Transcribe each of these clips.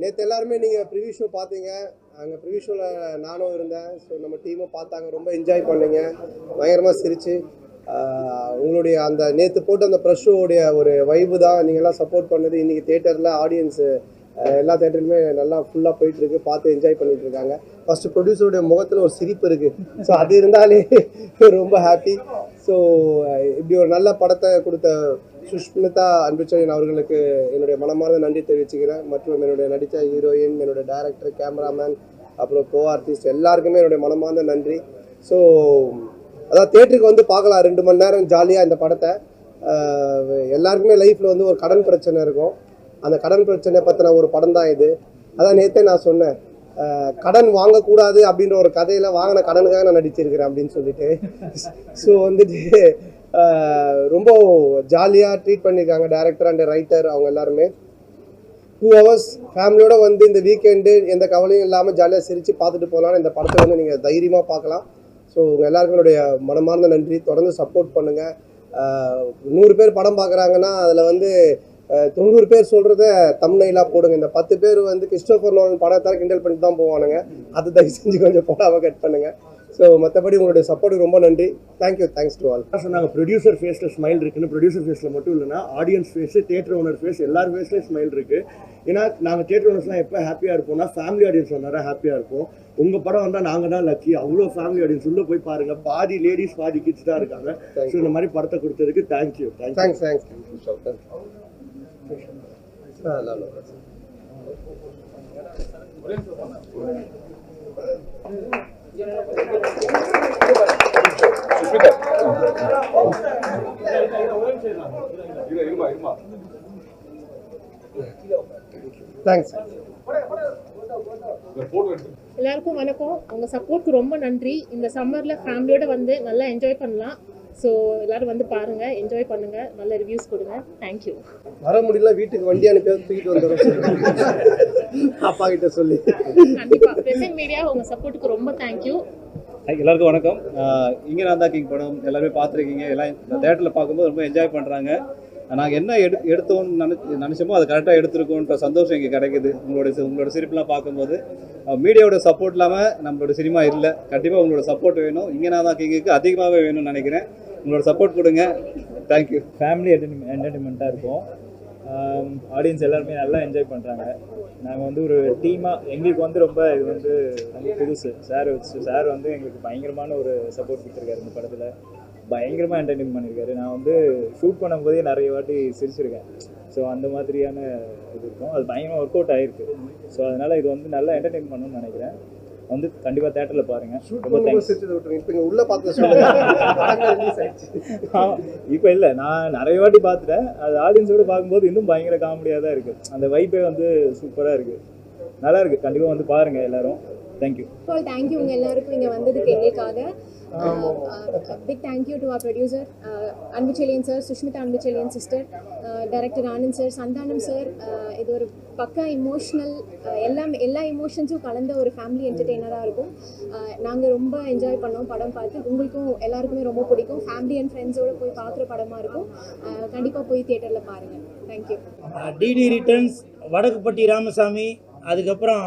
நேற்று எல்லாருமே நீங்கள் ப்ரிவியூ ஷோ பார்த்தீங்க. அங்கே ப்ரிவியூ ஷோவில் நானும் இருந்தேன். ஸோ நம்ம டீமும் பார்த்தாங்க. ரொம்ப என்ஜாய் பண்ணீங்க. பயங்கரமாக சிரிச்சு. உங்களுடைய அந்த நேற்று போட்டு அந்த ப்ரெஷ் ஷோவுடைய ஒரு வைபு தான் நீங்கள்லாம் சப்போர்ட் பண்ணது. இன்றைக்கி தேட்டரில் ஆடியன்ஸு எல்லா தேட்டருமே நல்லா ஃபுல்லாக போயிட்டுருக்கு பார்த்து என்ஜாய் பண்ணிட்டு இருக்காங்க. ஃபஸ்ட்டு ப்ரொடியூசருடைய முகத்தில் ஒரு சிரிப்பு இருக்குது ஸோ அது இருந்தாலே ரொம்ப ஹாப்பி ஸோ இப்படி ஒரு நல்ல படத்தை கொடுத்த சுஷ்மிதா அன்புச்செழியன் அவர்களுக்கு என்னுடைய மனமார்ந்த நன்றி தெரிவிச்சுக்கிறேன். மற்றும் என்னுடைய நடித்த ஹீரோயின் என்னுடைய டைரக்டர் கேமராமேன் அப்புறம் கோ ஆர்டிஸ்ட் எல்லாருக்குமே என்னுடைய மனமார்ந்த நன்றி. ஸோ அதான் தேட்டருக்கு வந்து பார்க்கலாம். ரெண்டு மணி நேரம் ஜாலியாக இந்த படத்தை. எல்லாருக்குமே லைஃப்பில் வந்து ஒரு கடன் பிரச்சனை இருக்கும். அந்த கடன் பிரச்சனை பற்றின ஒரு படம் தான் இது. அதான் நேற்றே நான் சொன்னேன். கடன் வாங்கக்கூடாது அப்படின்ற ஒரு கதையில் வாங்கின கடனுக்காக நான் நடிச்சிருக்கிறேன் அப்படின்னு சொல்லிட்டு. ஸோ வந்துட்டு ரொம்ப ஜாலியாக ட்ரீட் பண்ணியிருக்காங்க டேரக்டர் அண்ட் ரைட்டர் அவங்க எல்லாருமே. டூ ஹவர்ஸ் ஃபேமிலியோட வந்து இந்த வீக்கெண்டு எந்த கவலையும் இல்லாமல் ஜாலியாக சிரித்து பார்த்துட்டு போகலான்னு இந்த படத்தை வந்து நீங்கள் தைரியமாக பார்க்கலாம். ஸோ உங்கள் எல்லாருக்கும் என்னுடைய மனமார்ந்த நன்றி. தொடர்ந்து சப்போர்ட் பண்ணுங்கள் நூறு பேர் படம் பார்க்குறாங்கன்னா அதில் வந்து தொண்ணூறு பேர் சொல்கிறத தம்னைலாக போடுங்க. இந்த பத்து பேர் வந்து கிறிஸ்டோஃபர் நோலன் படத்தால் கிண்டல் பண்ணிட்டு தான் போவானுங்க. அது தயவு செஞ்சு கொஞ்சம் போடாமல் கட் பண்ணுங்கள் ஸோ மற்றபடி உங்களுடைய சப்போர்ட்டுக்கு ரொம்ப நன்றி. Thank you thanks to all சொன்னாங்க ப்ரொடியூசர் ஃபேஸில் ஸ்மைல் இருக்குன்னு. ப்ரொடியூசர் ஃபேஸில் மட்டும் இல்லைன்னா audience face theatre owner face எல்லார் ஃபேஸ்லேயும் ஸ்மைல் இருக்கு. ஏன்னா நாங்கள் தேட்டர் ஓனர்ஸ்லாம் எப்போ ஹாப்பியாக இருப்போம்னா ஃபேமிலி ஆடியன்ஸ் வந்தாரா ஹாப்பியாக இருப்போம். உங்கள் படம் வந்தால் நாங்கள் தான் லக்கி அவ்வளோ ஃபேமிலி ஆடியன்ஸ் உள்ளே போய் பாருங்க. பாதி லேடிஸ் பாதி கிட்ஸ் தான் இருக்காங்க. ஸோ இந்த மாதிரி படத்தை கொடுத்ததுக்கு thank you thank you thanks thanks thanks எல்லாருக்கும் வணக்கம். உங்கள் சப்போர்ட்க்கு ரொம்ப நன்றி. இந்த சம்மரில் ஃபேமிலியோட வந்து நல்லா என்ஜாய் பண்ணலாம். ஸோ எல்லாரும் வந்து பாருங்கள் என்ஜாய் பண்ணுங்கள் நல்ல ரிவ்யூஸ் கொடுங்க. தேங்க்யூ வர முடியல வீட்டுக்கு வண்டி அனுப்பி தூக்கிட்டு வந்துடும் அப்பா கிட்ட சொல்லி. கண்டிப்பாக பிரசன்ட் மீடியா உங்கள் சப்போர்ட்டுக்கு ரொம்ப தேங்க்யூ எல்லாருக்கும் வணக்கம். இங்க நான் தான் கிங் படம். எல்லாருமே பார்த்துருக்கீங்க. எல்லாம் இந்த தேட்டரில் பார்க்கும்போது ரொம்ப என்ஜாய் பண்ணுறாங்க நாங்கள் என்ன எடு எடுத்தோம்னு நினச்சி நினச்சோமோ அதை கரெக்டாக எடுத்திருக்கோன்ற சந்தோஷம் இங்கே கிடைக்குது. உங்களோட உங்களோட சிரிப்புலாம் பார்க்கும்போது மீடியாவோட சப்போர்ட் இல்லாமல் நம்மளோட சினிமா இல்லை. கண்டிப்பாக உங்களோட சப்போர்ட் வேணும். இங்கே நான் தான் கிங்குக்கு அதிகமாகவே வேணும்னு நினைக்கிறேன். உங்களோட சப்போர்ட் கொடுங்க. தேங்க்யூ ஃபேமிலி என்டர்டைன்மெண்ட்டாக இருக்கும். ஆடியன்ஸ் எல்லாருமே நல்லா என்ஜாய் பண்ணுறாங்க நாங்கள் வந்து ஒரு டீமாக எங்களுக்கு வந்து ரொம்ப இது வந்து ரொம்ப புதுசு. சார் வச்சு சார் வந்து எங்களுக்கு பயங்கரமான ஒரு சப்போர்ட் கொடுத்துருக்காரு இந்த படத்தில். பயங்கரமாக என்டர்டைன் பண்ணியிருக்காரு நான் வந்து ஷூட் பண்ணும்போதே நிறைய வாட்டி சிரிச்சிருக்கேன். ஸோ அந்த மாதிரியான இது இருக்கும். அது பயங்கரமாக ஒர்க் அவுட் ஆகிருக்கு ஸோ அதனால் இது வந்து நல்லா என்டர்டைன் பண்ணணும்னு நினைக்கிறேன். வந்து கண்டிப்பாக தேட்டரில் பாருங்கள் ரொம்ப தேங்க்ஸ் இப்போ உள்ள பார்த்து. இப்போ இல்லை. நான் நிறைய வாட்டி பார்த்துட்டேன். அது ஆடியன்ஸோட பார்க்கும்போது இன்னும் பயங்கர காமெடியாக தான் இருக்குது அந்த வைப்பே வந்து சூப்பராக இருக்குது நல்லா இருக்குது கண்டிப்பாக வந்து பாருங்கள் எல்லாரும். தேங்க்யூ ஆல் தேங்க்யூ உங்கள் எல்லாருக்கும் இங்கே வந்ததுக்கு எங்களுக்காக. Big thank you to our producer Anbuchezhiyan sir Sushmita Anbuchezhiyan sister director Anand sir Santhanam sir இது ஒரு பக்கா இமோஷ்னல் எல்லாம் எல்லா இமோஷன்ஸும் கலந்த ஒரு ஃபேமிலி என்டர்டெய்னராக இருக்கும். நாங்கள் ரொம்ப என்ஜாய் பண்ணோம் படம் பார்த்து. உங்களுக்கும் எல்லாருக்குமே ரொம்ப பிடிக்கும். ஃபேமிலி அண்ட் ஃப்ரெண்ட்ஸோடு போய் பார்க்குற படமாக இருக்கும். கண்டிப்பாக போய் தியேட்டரில் பாருங்கள் thank you DD returns Vadakkupatti Ramasamy அதுக்கப்புறம்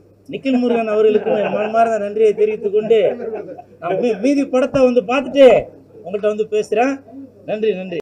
நிக்கில் முருகன் அவர்களுக்கும் மனமார்ந்த நன்றியை தெரிவித்துக் கொண்டு நான் மீ- மீதி படத்தை வந்து பார்த்துட்டு உங்கள்கிட்ட வந்து பேசுகிறேன் நன்றி நன்றி.